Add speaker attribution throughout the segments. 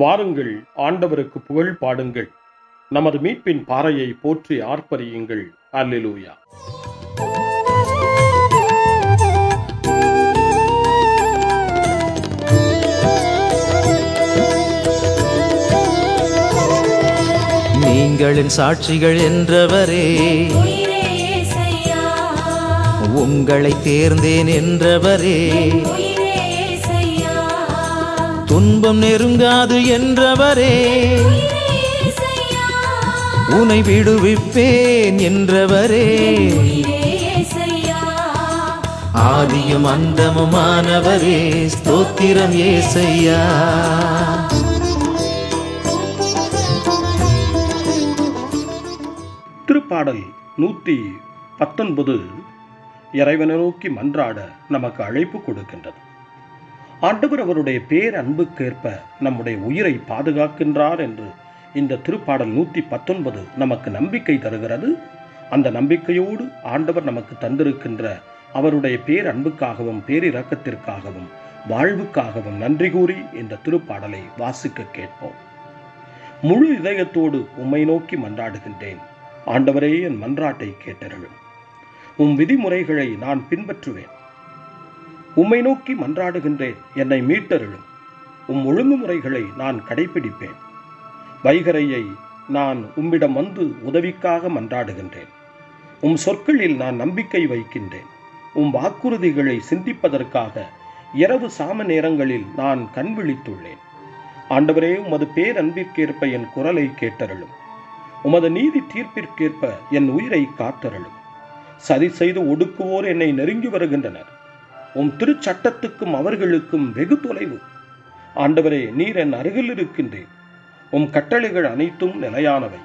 Speaker 1: வாருங்கள் ஆண்டவருக்கு புகழ் பாடுங்கள். நமது மீட்பின் பாறையை போற்றி ஆர்ப்பரியுங்கள். அல்லேலூயா.
Speaker 2: நீங்களின் சாட்சிகள் என்றவரே.
Speaker 3: உயிரே இயேசையா
Speaker 2: உங்களை தேர்ந்தேன் என்றவரே. துன்பம் நெருங்காது என்றவரே. உனை விடுவிப்பேன் என்றவரே. ஆதியும் அந்தமுமானவரே. ஸ்தோத்திரம் ஏசையா.
Speaker 1: திருப்பாடல் நூற்றி பத்தொன்பது இறைவனை நோக்கி மன்றாட நமக்கு அழைப்பு கொடுக்கின்றது. ஆண்டவர் அவருடைய பேர் அன்புக்கேற்ப நம்முடைய உயிரை பாதுகாக்கின்றார் என்று இந்த திருப்பாடல் நூற்றி பத்தொன்பது நமக்கு நம்பிக்கை தருகிறது. அந்த நம்பிக்கையோடு ஆண்டவர் நமக்கு தந்திருக்கின்ற அவருடைய பேர் அன்புக்காகவும் பேரிரக்கத்திற்காகவும் வாழ்வுக்காகவும் நன்றி கூறி இந்த திருப்பாடலை வாசிக்க கேட்போம். முழு இதயத்தோடு உம்மை நோக்கி மன்றாடுகின்றேன். ஆண்டவரே என் மன்றாட்டை கேட்டருளும். உம் விதிமுறைகளை நான் பின்பற்றுவேன். உம்மை நோக்கி மன்றாடுகின்றேன் என்னை மீட்டருளும். உம் ஒழுங்குமுறைகளை நான் கடைபிடிப்பேன் வைகரையை நான் உம்மிடம் வந்து உதவிக்காக மன்றாடுகின்றேன். உம் சொற்களில் நான் நம்பிக்கை வைக்கின்றேன். உம் வாக்குறுதிகளை சிந்திப்பதற்காக இரவு சாம நேரங்களில் நான் கண் விழித்துள்ளேன். ஆண்டவரே உமது பேரன்பிற்கேற்ப என் குரலை கேட்டருளும். உமது நீதி தீர்ப்பிற்கேற்ப என் உயிரை காத்தருளும். சதி செய்து ஒடுக்குவோர் என்னை நெருங்கி வருகின்றனர். உம் திருச்சட்டத்துக்கும் அவர்களுக்கும் வெகு தொலைவு. ஆண்டவரே நீர் என் அருகில் இருக்கின்றேன் உம் கட்டளைகள் அனைத்தும் நிலையானவை.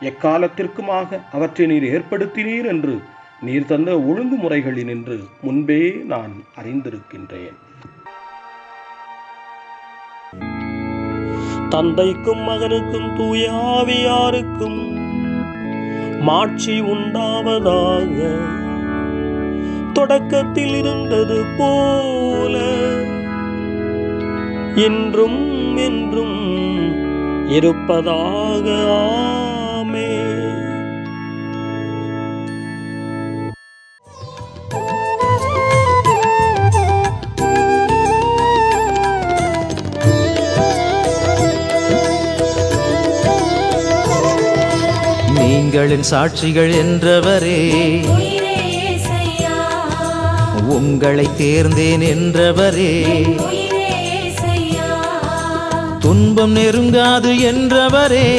Speaker 1: எக்காலத்திற்குமாக அவற்றை நீர் ஏற்படுத்தினீர் என்று நீர் தந்த ஒழுங்குமுறைகளினின்று முன்பே நான் அறிந்திருக்கின்றேன்.
Speaker 4: தந்தைக்கும் மகனுக்கும் தூயாவியாருக்கும் மாட்சி உண்டாவதாக தொடக்கத்தில் இருந்தது போல. என்றும் என்றும் இருப்பதாக ஆமே.
Speaker 2: நீங்களின் சாட்சிகள் என்றவரே. உங்களை தேர்ந்தேன் என்றவரே. துன்பம் நெருங்காது என்றவரே.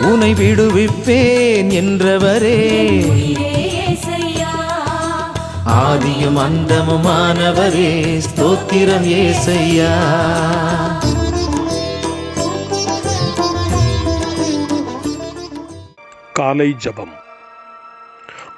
Speaker 2: உனை விடுவிப்பேன் என்றவரே. ஆதியும் அந்தமுமானவரே. ஸ்தோத்திரம் ஏசையா.
Speaker 1: காலை ஜபம்.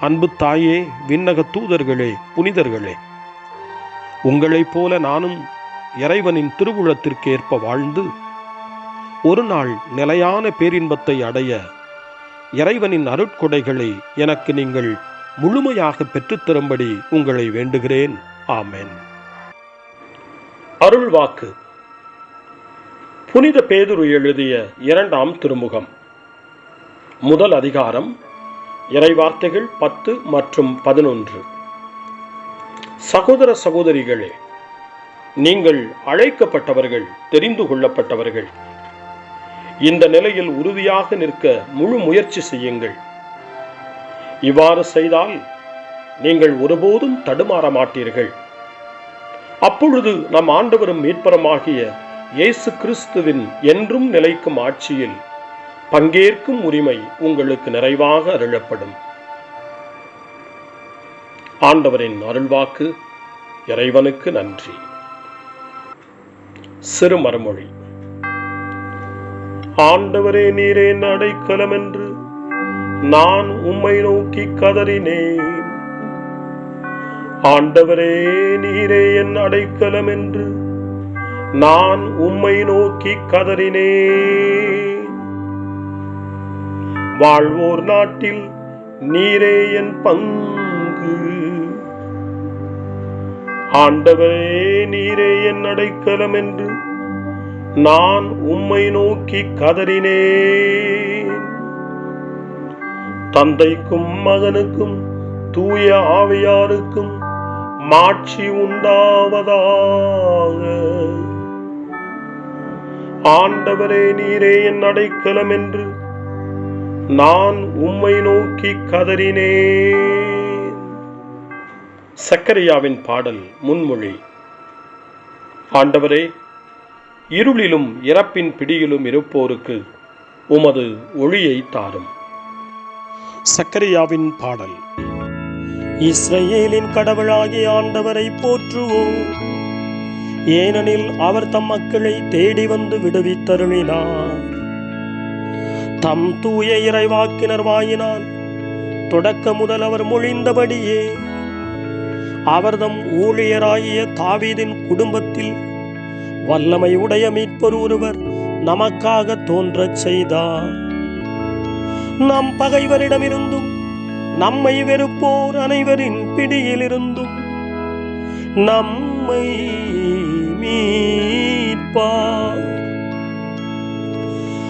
Speaker 1: அன்பு தாயே விண்ணக தூதர்களே புனிதர்களே. உங்களைப் போல நானும் இறைவனின் திருவுளத்திற்கேற்ப வாழ்ந்து ஒரு நாள் நிலையான பேரின்பத்தை அடைய இறைவனின் அருட்கொடைகளை எனக்கு நீங்கள் முழுமையாக பெற்றுத்தரும்படி உங்களை வேண்டுகிறேன். ஆமென். அருள்வாக்கு. புனித பேதுரு எழுதிய இரண்டாம் திருமுகம். முதல் அதிகாரம் இறைவார்த்தைகள் பத்து மற்றும் பதினொன்று. சகோதர சகோதரிகளே நீங்கள் அழைக்கப்பட்டவர்கள் தெரிந்து கொள்ளப்பட்டவர்கள். இந்த நிலையில் உறுதியாக நிற்க முழு முயற்சி செய்யுங்கள். இவ்வாறு செய்தால் நீங்கள் ஒருபோதும் தடுமாற மாட்டீர்கள். அப்பொழுது நம் ஆண்டவரும் மீட்பரமாகிய இயேசு கிறிஸ்துவின் என்றும் நிலைக்கும் ஆட்சியில் பங்கேற்கும் உரிமை உங்களுக்கு நிறைவாக அருளப்படும். ஆண்டவரின் அருள்வாக்கு இறைவனுக்கு நன்றி. சிறு மறுமொழி ஆண்டவரே நீரே அடைக்கலம் என்று நான் உம்மை நோக்கி கதறினேன். ஆண்டவரே நீரே என் அடைக்கலம் என்று நான் உம்மை நோக்கி கதறினேன். வாழ்வோர் நாட்டில் நீரே என் பங்கு. ஆண்டவரே நீரே என் அடைக்கலம் என்று நான் உம்மை நோக்கி கதறினேன். தந்தைக்கும் மகனுக்கும் தூய ஆவியாருக்கும் மாட்சி உண்டாவதாக. ஆண்டவரே நீரே என் அடைக்கலம் என்று நான் உம்மை நோக்கி கதறினேன். சக்கரியாவின் பாடல் முன்மொழி. ஆண்டவரே இருளிலும் இறப்பின் பிடியிலும் இருப்போருக்கு உமது ஒளியை தாரும். சக்கரியாவின் பாடல். இஸ்ரேலின் கடவுளாகிய ஆண்டவரை போற்றுவோம். ஏனெனில் அவர் தம் மக்களை தேடி வந்து விடுவித்தருளினார். தம் தூய இறைவாக்கினர் வாயினால் தொடக்க முதல் அவர் மொழிந்தபடியே அவர்தம் ஊழியராகிய தாவீதின் குடும்பத்தில் வல்லமை உடைய மீட்பர் ஒருவர் நமக்காக தோன்றச் செய்தார். நம் பகைவரிடமிருந்தும் நம்மை வெறுப்போர் அனைவரின் பிடியிலிருந்தும் நம்மை மீட்பார்.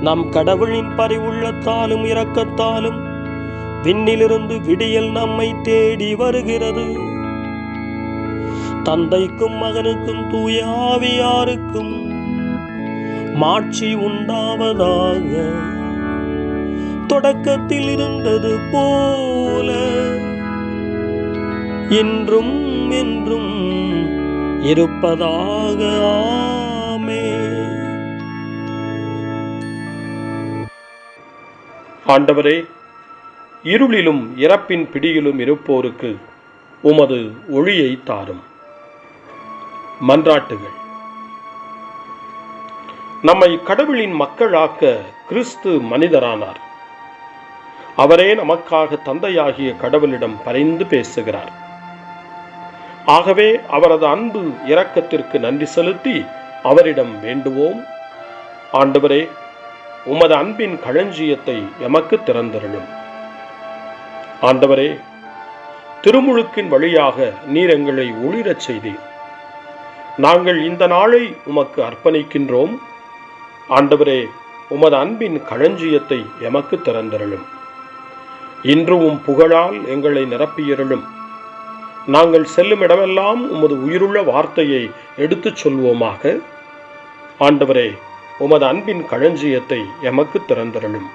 Speaker 1: நம் கடவுளின் பரிவுள்ளத்தாலும் இரக்கத்தாலும் விண்ணிலிருந்து விடியல் நம்மை தேடி வருகிறது. தந்தைக்கும் மகனுக்கும் தூய ஆவியாருக்கும் மாட்சி உண்டாவதாக தொடக்கத்தில் இருந்தது போல இன்றும் என்றும் இருப்பதாக ஆண்டவரே இருளிலும் இறப்பின் பிடியிலும் இருப்போருக்கு உமது ஒளியை தாரும். மன்றாட்டுகள். நம்மை கடவுளின் மக்களாக்க கிறிஸ்து மனிதரானார். அவரே நமக்காக தந்தையாகிய கடவுளிடம் பரிந்து பேசுகிறார். ஆகவே அவரது அன்பு இரக்கத்திற்கு நன்றி செலுத்தி அவரிடம் வேண்டுவோம். ஆண்டவரே உமது அன்பின் களஞ்சியத்தை எமக்கு திறந்தருளும். ஆண்டவரே திருமுழுக்கின் வழியாக நீர் எங்களை ஒளிரச் செய்தீர். நாங்கள் இந்த நாளை உமக்கு அர்ப்பணிக்கின்றோம். ஆண்டவரே உமது அன்பின் களஞ்சியத்தை எமக்கு திறந்தருளும். இன்று உம் புகழால் எங்களை நிரப்பியிருளும். நாங்கள் செல்லும் இடமெல்லாம் உமது உயிருள்ள வார்த்தையை எடுத்துச் சொல்வோமாக. ஆண்டவரே உமது அன்பின் களஞ்சியத்தை எமக்கு திறந்தருளும்.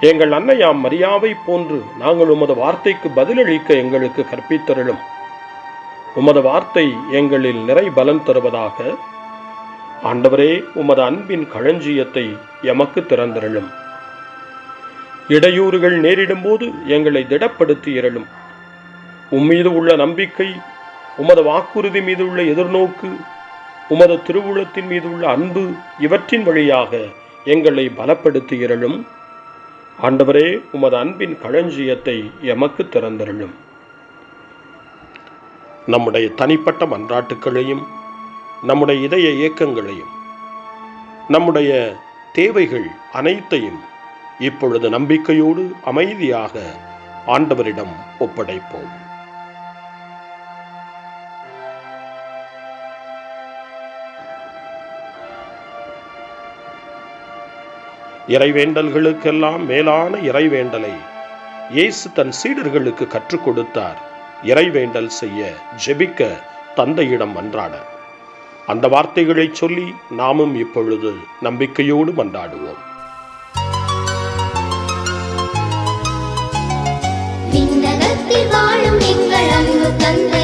Speaker 1: எங்கள் அன்னையாம் மரியாவை போன்று நாங்கள் உமது வார்த்தைக்கு பதிலளிக்க எங்களுக்கு கற்பித்தருளும். உமது வார்த்தை எங்களில் நிறை பலன் தருவதாக. ஆண்டவரே உமது அன்பின் களஞ்சியத்தை எமக்கு திறந்தருளும். இடையூறுகள் நேரிடும்போது எங்களை திடப்படுத்தி இரளும் உம்மீது உள்ள நம்பிக்கை உமது வாக்குறுதி மீது உள்ள எதிர்நோக்கு உமது திருவுளத்தின் மீது உள்ள அன்பு இவற்றின் வழியாக எங்களை பலப்படுத்துகிறளும் ஆண்டவரே உமது அன்பின் களஞ்சியத்தை எமக்கு திறந்திருளும். நம்முடைய தனிப்பட்ட மன்றாட்டுக்களையும் நம்முடைய இதய இயக்கங்களையும் நம்முடைய தேவைகள் அனைத்தையும் இப்பொழுது நம்பிக்கையோடு அமைதியாக ஆண்டவரிடம் ஒப்படைப்போம். இறைவேண்டல்களுக்கெல்லாம் மேலான இறைவேண்டலை இயேசு தன் சீடர்களுக்கு கற்றுக் கொடுத்தார். இறைவேண்டல் செய்ய ஜெபிக்க தந்தையிடம் மன்றாட அந்த வார்த்தைகளை சொல்லி நாமும் இப்பொழுது நம்பிக்கையோடு மன்றாடுவோம்.
Speaker 5: வாழும் எங்கள் அன்பு தந்தை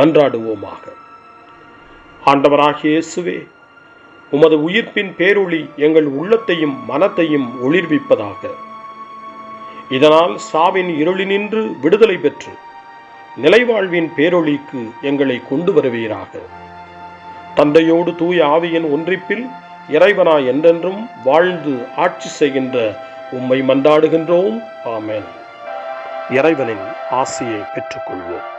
Speaker 1: மன்றாடுவோமாக. ஆண்டவராகிய இயேசுவே உமது உயிர்ப்பின் பேரொளி எங்கள் உள்ளத்தையும் மனத்தையும் ஒளிர்விப்பதாக. இதனால் சாவின் இருளினின்று விடுதலை பெற்று நிலைவாழ்வின் பேரொளிக்கு எங்களை கொண்டு வருவீராக. தந்தையோடு தூய ஆவியின் ஒன்றிப்பில் இறைவனா என்றென்றும் வாழ்ந்து ஆட்சி செய்கின்ற உம்மை மன்றாடுகின்றோம். ஆமென். இறைவனின் ஆசியை பெற்றுக்கொள்வோம்.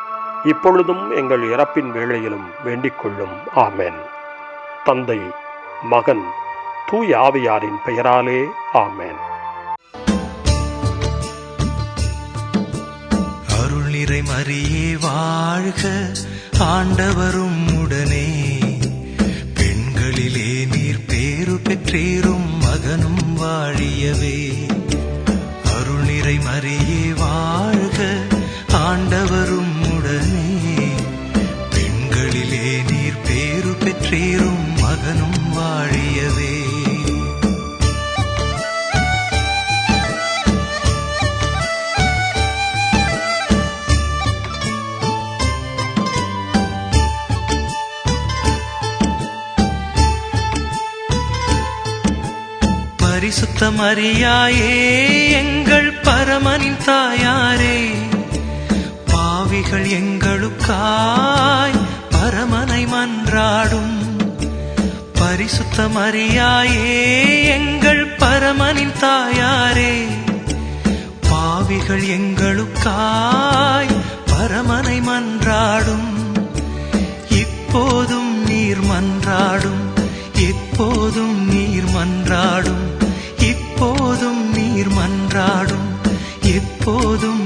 Speaker 1: இப்பொழுதும் எங்கள் இறப்பின் வேளையிலும் வேண்டிக் கொள்ளும் ஆமேன். தந்தை மகன் தூய் ஆவியாரின் பெயராலே ஆமேன்.
Speaker 6: அருள் நிறை வாழ்க ஆண்டவரும் உடனே. பெண்களிலே நீர் பேரு பெற்றேரும் மகனும் வாழியவே. அருள் நிறை வாழ்க ஆண்டவரும் பரிசுத்த மரியாயே எங்கள் பரமனின் தாயாரே. பாவிகள் எங்களுக்காய் பரமனை மன்றாடும். பரிசுத்த மரியாயே எங்கள் பரமனின் தாயாரே. பாவிகள் எங்களுக்காய் பரமனை மன்றாடும். இப்போதும் நீர் மன்றாடும். எப்போதும் நீர் மன்றாடும். நீர் மன்றாடும் எப்போதும்